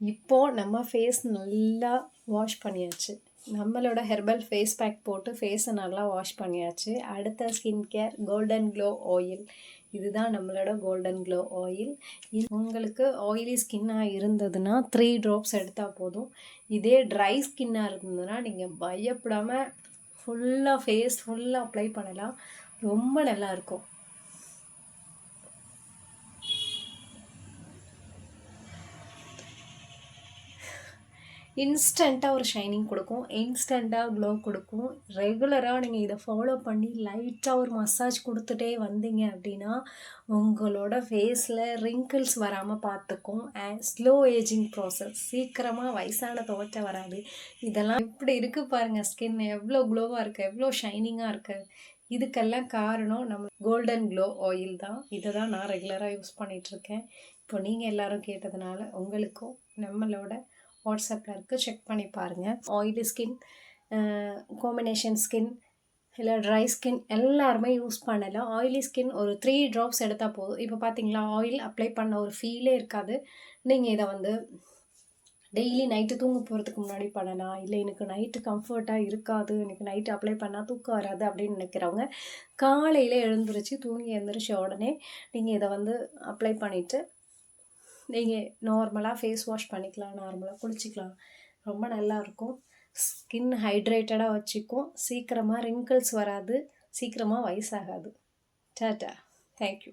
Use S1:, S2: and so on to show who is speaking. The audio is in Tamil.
S1: இப்போது நம்ம ஃபேஸ் நல்லா வாஷ் பண்ணியாச்சு. நம்மளோட ஹெர்பல் ஃபேஸ் பேக் போட்டு ஃபேஸை நல்லா வாஷ் பண்ணியாச்சு. அடுத்த skin care golden glow oil இதுதான் நம்மளோட கோல்டன் க்ளோ ஆயில் உங்களுக்கு ஆயிலி ஸ்கின்னாக இருந்ததுன்னா த்ரீ ட்ராப்ஸ் எடுத்தால் போதும். இதே ட்ரை ஸ்கின்னாக இருந்ததுன்னா நீங்கள் பயப்படாமல் ஃபுல்லாக ஃபேஸ் ஃபுல்லாக அப்ளை பண்ணலாம். ரொம்ப நல்லாயிருக்கும் இன்ஸ்டண்ட்டாக ஒரு ஷைனிங் கொடுக்கும். இன்ஸ்டண்ட்டாக க்ளோ கொடுக்கும். ரெகுலராக நீங்கள் இதை ஃபாலோ பண்ணி லைட்டாக ஒரு மசாஜ் கொடுத்துட்டே வந்தீங்க அப்படின்னா உங்களோட ஃபேஸில் ரிங்கிள்ஸ் வராமல் பார்த்துக்கும். அண்ட் ஸ்லோ ஏஜிங் ப்ராசஸ் சீக்கிரமாக வயசான தோற்ற வராது. இதெல்லாம் எப்படி இருக்குது பாருங்கள் ஸ்கின் எவ்வளோ க்ளோவாக இருக்குது எவ்வளோ ஷைனிங்காக இருக்குது இதுக்கெல்லாம் காரணம் நம்ம கோல்டன் க்ளோ ஆயில் தான். இதை தான் நான் ரெகுலராக யூஸ் பண்ணிகிட்ருக்கேன் இப்போ நீங்கள் எல்லோரும் கேட்டதுனால உங்களுக்கும் நம்மளோட வாட்ஸ்அப்பில் இருக்குது. செக் பண்ணி பாருங்கள் ஆயிலி ஸ்கின் காம்பினேஷன் ஸ்கின் இல்லை ட்ரை ஸ்கின் எல்லாருமே யூஸ் பண்ணலாம் ஆயிலி ஸ்கின் ஒரு த்ரீ ட்ராப்ஸ் எடுத்தால் போதும். இப்போ பார்த்தீங்களா ஆயில் அப்ளை பண்ண ஒரு ஃபீலே இருக்காது. நீங்கள் இதை வந்து டெய்லி நைட்டு தூங்க போகிறதுக்கு முன்னாடி பண்ணலாம். இல்லை எனக்கு நைட்டு கம்ஃபர்ட்டாக இருக்காது. எனக்கு நைட்டு அப்ளை பண்ணால் தூக்கம் வராது அப்படின்னு நினைக்கிறவங்க காலையில் எழுந்துருச்சு தூங்கி எழுந்திரிச்ச உடனே நீங்கள் இதை வந்து அப்ளை பண்ணிவிட்டு நீங்கள் நார்மலாக ஃபேஸ் வாஷ் பண்ணிக்கலாம் நார்மலாக குளிச்சிக்கலாம். ரொம்ப நல்லாயிருக்கும் ஸ்கின் ஹைட்ரேட்டடாக வச்சுக்கும். சீக்கிரமாக ரிங்கிள்ஸ் வராது. சீக்கிரமாக வயசாகாது. Tata thank you